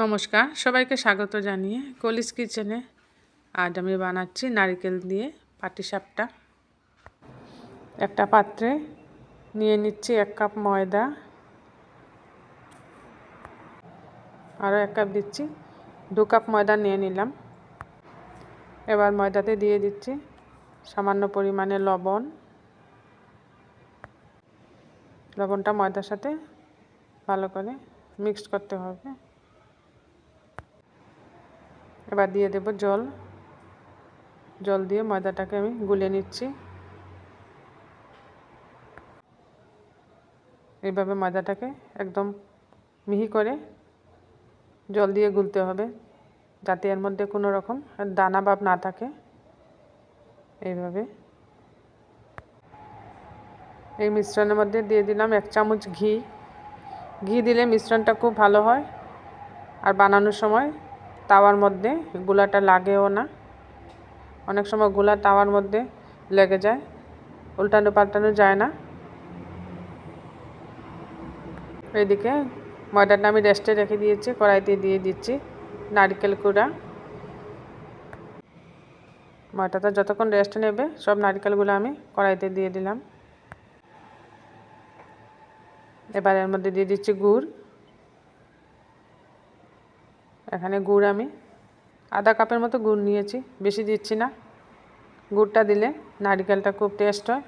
নমস্কার, সবাইকে স্বাগত জানিয়ে কলিস কিচেনে আজ আমি বানাচ্ছি নারিকেল দিয়ে পাটিসাপটা। একটা পাত্রে নিয়ে নিচ্ছি এক কাপ ময়দা, আরও এক কাপ দিচ্ছি, দু কাপ ময়দা নিয়ে নিলাম। এবার ময়দাতে দিয়ে দিচ্ছি সামান্য পরিমাণে লবণ। লবণটা ময়দার সাথে ভালো করে মিক্সড করতে হবে। এবার দিয়ে দেব জল। জল দিয়ে ময়দাটাকে আমি গুলে নিচ্ছি। এইভাবে ময়দাটাকে একদম মিহি করে জল দিয়ে গুলতে হবে, যাতে এর মধ্যে কোনো রকম দানা ভাব না থাকে। এইভাবে। এই মিশ্রণের মধ্যে দিয়ে দিলাম এক চামচ ঘি। ঘি দিলে মিশ্রণটা খুব ভালো হয়। আর বানানোর সময় তাওয়ার মধ্যে, গুলাটা লাগেও না। অনেক সময় গোলা তাওয়ার মধ্যে লেগে যায়, উল্টানো পাল্টানো যায় না। এদিকে ময়দাটা আমি রেস্টে রেখে দিয়েছি, কড়াইতে দিয়ে দিচ্ছি নারকেল কুড়া। ময়দাটা যতক্ষণ রেস্ট নেবে, সব নারকেলগুলো আমি কড়াইতে দিয়ে দিলাম। এবার এর মধ্যে দিয়ে দিচ্ছি গুড়। এখানে গুড় আমি। আধা কাপের মতো গুড় নিয়েছি, বেশি দিচ্ছি না। গুড়টা দিলে নারিকেলটা খুব টেস্ট হয়।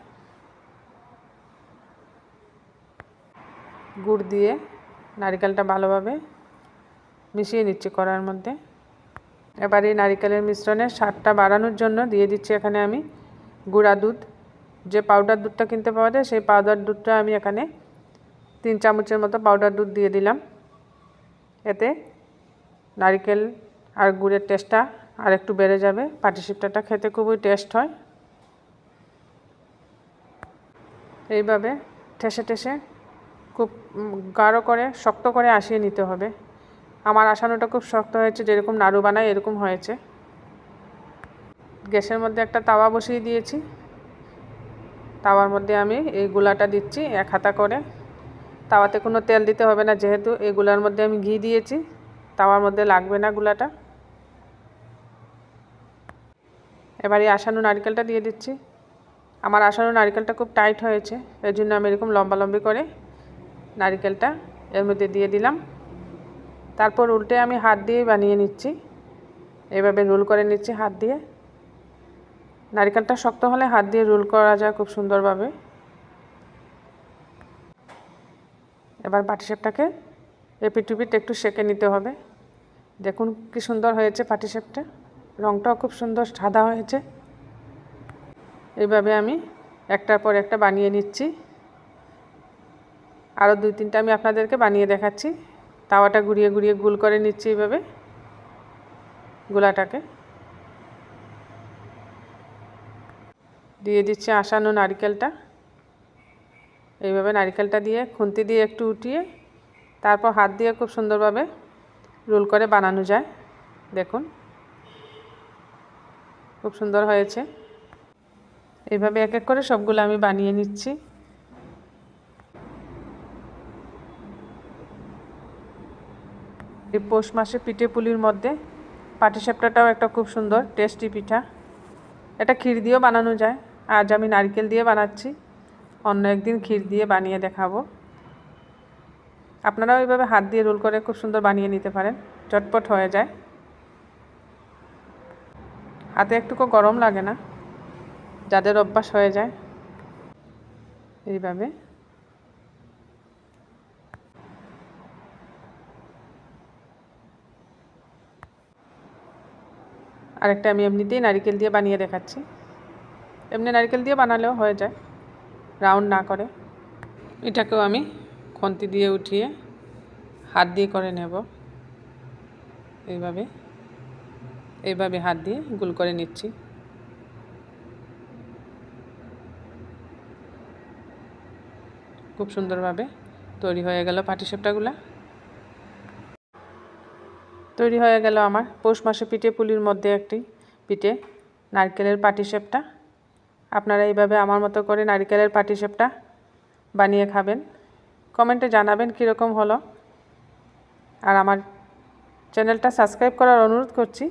গুড় দিয়ে নারিকেলটা ভালোভাবে মিশিয়ে নিচ্ছি কড়ার মধ্যে। এবার এই নারিকেলের মিশ্রণে স্বাদটা বাড়ানোর জন্য দিয়ে দিচ্ছি এখানে আমি গুঁড়া দুধ। যে পাউডার দুধটা কিনতে পাওয়া যায়, সেই পাউডার দুধটা আমি এখানে তিন চামচের মতো পাউডার দুধ দিয়ে দিলাম। এতে নারিকেল আর গুড়ের টেস্টটা আর একটু বেড়ে যাবে। পাটিসাপটাটা খেতে খুবই টেস্ট হয়। এইভাবে ঠেসে ঠেসে খুব গাঢ় করে, শক্ত করে আসিয়ে নিতে হবে। আমার আসানোটা খুব শক্ত হয়েছে, যেরকম নাড়ু বানায় এরকম হয়েছে। গ্যাসের মধ্যে একটা তাওয়া বসিয়ে দিয়েছি। তাওয়ার মধ্যে আমি এই গুলাটা দিচ্ছি এক হাতা করে। তাওয়াতে কোনো তেল দিতে হবে না, যেহেতু এই গুলার মধ্যে আমি ঘি দিয়েছি। তাওয়ার মধ্যে লাগবে না গুলাটা। এবার এই আসানো নারকেলটা দিয়ে দিচ্ছি। আমার আসানো নারকেলটা খুব টাইট হয়েছে এর জন্য আমি এরকম লম্বা লম্বি করে নারকেলটা এর মধ্যে দিয়ে দিলাম। তারপর উল্টে আমি হাত দিয়ে বানিয়ে নিচ্ছি। এভাবে রোল করে নিচ্ছি হাত দিয়ে। নারকেলটা শক্ত হলে হাত দিয়ে রোল করা যায় খুব সুন্দরভাবে। এবার পাটিসাপটাকে এপিটুপিট একটু সেঁকে নিতে হবে। দেখুন কি সুন্দর হয়েছে পাটিসাপটা। রঙটাও খুব সুন্দর, সাদা হয়েছে। এইভাবে আমি একটার পর একটা বানিয়ে নিচ্ছি। আরও দুই তিনটা আমি আপনাদেরকে বানিয়ে দেখাচ্ছি। তাওয়াটা ঘুরিয়ে ঘুরিয়ে গুল করে নিচ্ছি এইভাবে গোলাটাকে। দিয়ে দিচ্ছি আসানো নারকেলটা। এইভাবে নারকেলটা দিয়ে খুন্তি দিয়ে একটু উঠিয়ে তারপর হাত দিয়ে খুব সুন্দরভাবে রোল করে বানানো যায়। দেখুন। খুব সুন্দর হয়েছে। এইভাবে এক এক করে সবগুলো আমি বানিয়ে নিচ্ছি। এই পৌষ মাসে পিঠে পুলির মধ্যে পাটিসাপটাটাও একটা খুব সুন্দর, টেস্টি পিঠা। এটা ক্ষীর দিয়েও বানানো যায়। আজ আমি নারকেল দিয়ে বানাচ্ছি। অন্য একদিন ক্ষীর দিয়ে বানিয়ে দেখাবো। আপনারাও এইভাবে হাত দিয়ে রোল করে খুব সুন্দর বানিয়ে নিতে পারেন। চটপট হয়ে যায়। হাতে একটুকু গরম লাগে না। যাদের অভ্যাস হয়ে যায়। এইভাবে। আরেকটা আমি এমনিতেই নারিকেল দিয়ে বানিয়ে দেখাচ্ছি। এমনি নারিকেল দিয়ে বানালেও হয়ে যায়। রাউন্ড না করে। এটাকেও আমি খন্তি দিয়ে উঠিয়ে হাত দিয়ে করে নেব। এইভাবে এইভাবে হাত দিয়ে গুল করে নিচ্ছি। খুব সুন্দরভাবে তৈরি হয়ে গেল পাটিসাপটাগুলা। তৈরি হয়ে গেল আমার পৌষ মাসে পিঠে পুলির মধ্যে একটি পিঠে, নারকেলের পাটিসাপটা। আপনারা এইভাবে আমার মতো করে নারকেলের পাটিসাপটা বানিয়ে খাবেন। কমেন্টে জানাবেন কীরকম হলো। আর আমার চ্যানেলটা সাবস্ক্রাইব করার অনুরোধ করছি।